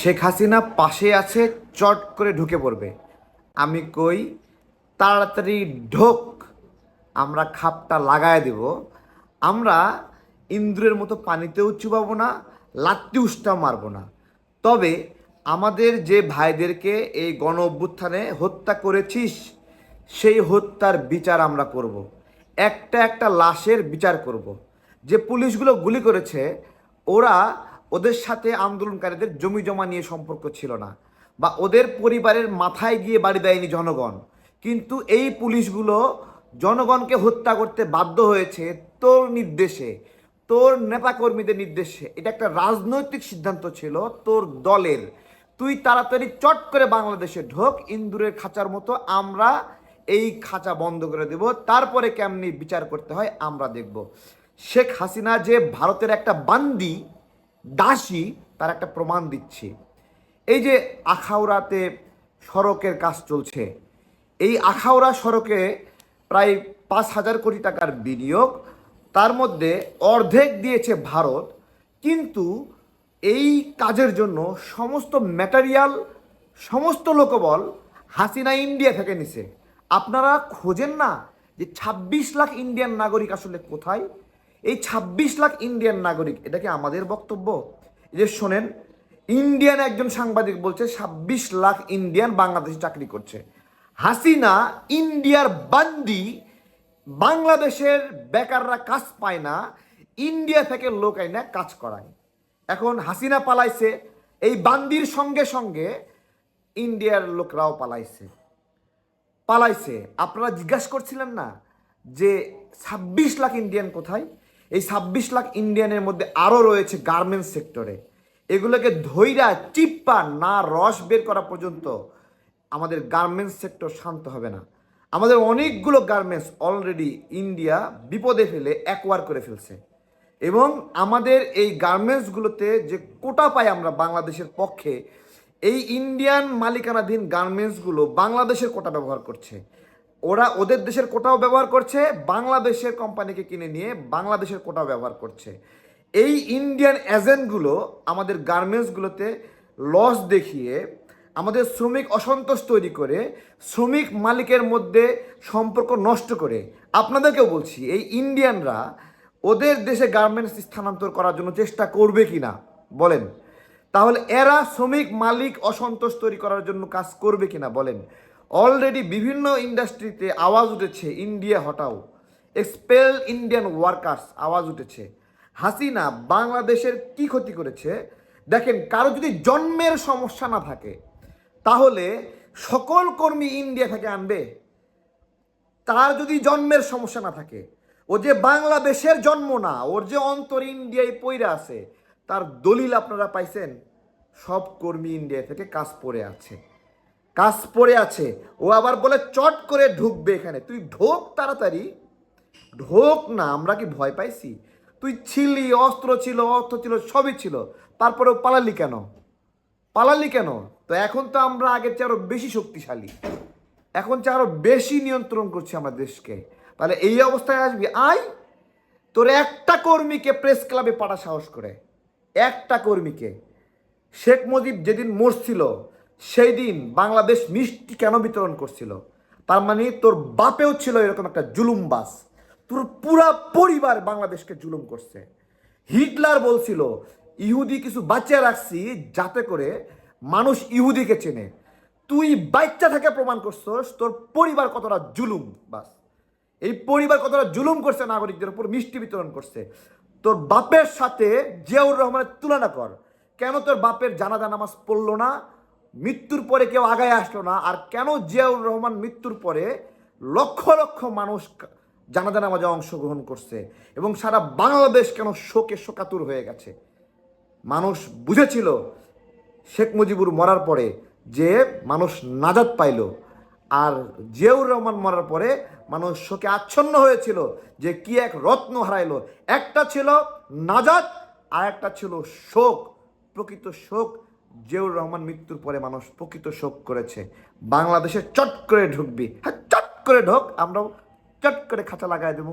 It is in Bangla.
শেখ হাসিনা পাশে আছে, চট করে ঢুকে পড়বে আমি কই, তাড়াতাড়ি ঢোক, আমরা খাপটা লাগায় দেব আমরা ইন্দ্রের মতো পানিতেও চুবাবো না, লাত্তি উষ্টা মারবো না তবে আমাদের যে ভাইদেরকে এই গণ অভ্যুত্থানে হত্যা করেছিস, সেই হত্যার বিচার আমরা করব। একটা একটা লাশের বিচার করব। যে পুলিশগুলো গুলি করেছে, ওরা ওদের সাথে আন্দোলনকারীদের জমি জমা নিয়ে সম্পর্ক ছিল না বা ওদের পরিবারের মাথায় গিয়ে বাড়ি দেয়নি জনগণ। কিন্তু এই পুলিশগুলো জনগণকে হত্যা করতে বাধ্য হয়েছে তোর নির্দেশে, তোর নেতাকর্মীদের নির্দেশে। এটা একটা রাজনৈতিক সিদ্ধান্ত ছিল তোর দলের। তুই তাড়াতাড়ি চট করে বাংলাদেশে ঢোক, ইন্দুরের খাঁচার মতো আমরা এই খাঁচা বন্ধ করে দেব, তারপরে কেমনি বিচার করতে হয় আমরা দেখব। শেখ হাসিনা যে ভারতের একটা বান্দি দাসী তার একটা প্রমাণ দিচ্ছি। এই যে আখাউড়াতে সড়কের কাজ চলছে, এই আখাউড়া সড়কে প্রায় পাঁচ হাজার কোটি টাকার বিনিয়োগ, তার মধ্যে অর্ধেক দিয়েছে ভারত, কিন্তু এই কাজের জন্য সমস্ত ম্যাটেরিয়াল, সমস্ত লোকবল হাসিনা ইন্ডিয়া থেকে নিছে। আপনারা খোঁজেন না যে ২৬ লাখ ইন্ডিয়ান নাগরিক আসলে কোথায় এই ২৬ লাখ ইন্ডিয়ান নাগরিক, এটা কি আমাদের বক্তব্য? যে শোনেন ইন্ডিয়ান একজন সাংবাদিক বলছে ২৬ লাখ ইন্ডিয়ান বাংলাদেশে চাকরি করছে। হাসিনা ইন্ডিয়ার বান্দি, বাংলাদেশের বেকাররা কাজ পায় না ইন্ডিয়া থেকে লোক আইনা কাজ করায়। এখন হাসিনা পালাইছে, এই বান্দির সঙ্গে সঙ্গে ইন্ডিয়ার লোকরাও পালাইছে। পালাইছে। আপনারা জিজ্ঞাসা করছিলেন না যে ছাব্বিশ লাখ ইন্ডিয়ান কোথায়? এই ছাব্বিশ লাখ ইন্ডিয়ানের মধ্যে আরও রয়েছে গার্মেন্টস সেক্টরে। এগুলোকে ধৈরা চিপ্পা না রস বের করা পর্যন্ত আমাদের গার্মেন্টস সেক্টর শান্ত হবে না। আমাদের অনেকগুলো গার্মেন্টস অলরেডি ইন্ডিয়া বিপদে ফেলে একওয়ার করে ফেলছে। এবং আমাদের এই গার্মেন্টসগুলোতে যে কোটা পাই আমরা বাংলাদেশের পক্ষে, এই ইন্ডিয়ান মালিকানাধীন গার্মেন্টসগুলো বাংলাদেশের কোটা ব্যবহার করছে। ওরা ওদের দেশের কোটাও ব্যবহার করছে, বাংলাদেশের কোম্পানিকে কিনে নিয়ে বাংলাদেশের কোটাও ব্যবহার করছে। এই ইন্ডিয়ান এজেন্টগুলো আমাদের গার্মেন্টসগুলোতে লস দেখিয়ে, আমাদের শ্রমিক অসন্তোষ তৈরি করে, শ্রমিক মালিকের মধ্যে সম্পর্ক নষ্ট করে। আপনাদেরকেও বলছি, এই ইন্ডিয়ানরা ওদের দেশে গার্মেন্টস স্থানান্তর করার জন্য চেষ্টা করবে কি না বলেন। তাহলে এরা শ্রমিক মালিক অসন্তোষ তৈরি করার জন্য কাজ করবে কিনা? বলেন। অলরেডি বিভিন্ন ইন্ডাস্ট্রিতে আওয়াজ উঠেছে ইন্ডিয়া হটাও। এক্সপেল ইন্ডিয়ান ওয়ার্কার্স আওয়াজ উঠেছে। হাসিনা বাংলাদেশের কি ক্ষতি করেছে? দেখেন, কারও যদি জন্মের সমস্যা না থাকে, তাহলে সকল কর্মী ইন্ডিয়া থেকে আনবে। তার যদি জন্মের সমস্যা না থাকে, ও যে বাংলাদেশের জন্ম না, ওর যে অন্তর ইন্ডিয়ায় পইরা আছে, তার দলিল আপনারা পাইছেন? সব কর্মী ইন্ডিয়া থেকে কাজ পড়ে আছে। কাজ পড়ে আছে। ও আবার বলে, চট করে ঢুকবে এখানে। তুই ঢোক তাড়াতাড়ি। ঢোক না, আমরা কি ভয় পাইছি? তুই ছিলি, অস্ত্র ছিল, অর্থ ছিল, সবই ছিল। তারপরেও পালালি কেন? পালালি কেন? তো এখন তো আমরা আগের চেয়ে আরও বেশি শক্তিশালী। এখন চেয়ে আরও বেশি নিয়ন্ত্রণ করছে আমার দেশকে। তাহলে এই অবস্থায় আসবি। আয়! তোর একটা কর্মীকে প্রেস ক্লাবে পাঠা সাহস করে। একটা কর্মীকে। শেখ মুজিব যেদিন মরছিল সেই দিন বাংলাদেশ মিষ্টি কেন বিতরণ করছিল? তার মানে তোর বাপেও ছিল এরকম একটা জুলুমবাস তোর পুরা পরিবার বাংলাদেশকে জুলুম করছে। হিটলার বলছিল, ইহুদি কিছু বাচ্চা রাখছি যাতে করে মানুষ ইহুদিকে চেনে। তুই বাচ্চা থেকে প্রমাণ করছস তোর পরিবার কতটা জুলুম বাস এই পরিবার কতটা জুলুম করছে নাগরিকদের উপর মিষ্টি বিতরণ করছে। তোর বাপের সাথে জিয়াউর রহমানের তুলনা কর। কেন তোর বাপের জানাজা নামাজ পড়ল না? মৃত্যুর পরে কেউ আগায় আসলো না, আর কেন জিয়াউর রহমান মৃত্যুর পরে লক্ষ লক্ষ মানুষ জানাজা নামাজে অংশগ্রহণ করছে এবং সারা বাংলাদেশ কেন শোকে শোকাতুর হয়ে গেছে? মানুষ বুঝেছিল শেখ মুজিবুর মরার পরে যে মানুষ নাজাদ পাইল, আর জিয়াউর রহমান মরার পরে মানুষ শোকে আচ্ছন্ন হয়েছিল যে কি এক রত্ন হারাইলো। একটা ছিল নাজাদ, আর একটা ছিল শোক, প্রকৃত শোক। জিয়াউর রহমান মৃত্যুর পরে মানুষ প্রকৃত শোক করেছে। বাংলাদেশে চট করে ঢুকবি। হ্যাঁ চট করে ঢোক, আমরাও চট করে খাঁচা লাগাই দেবো।